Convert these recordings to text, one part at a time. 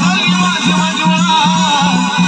ઝાલિયા જવા જવા.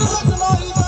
いい!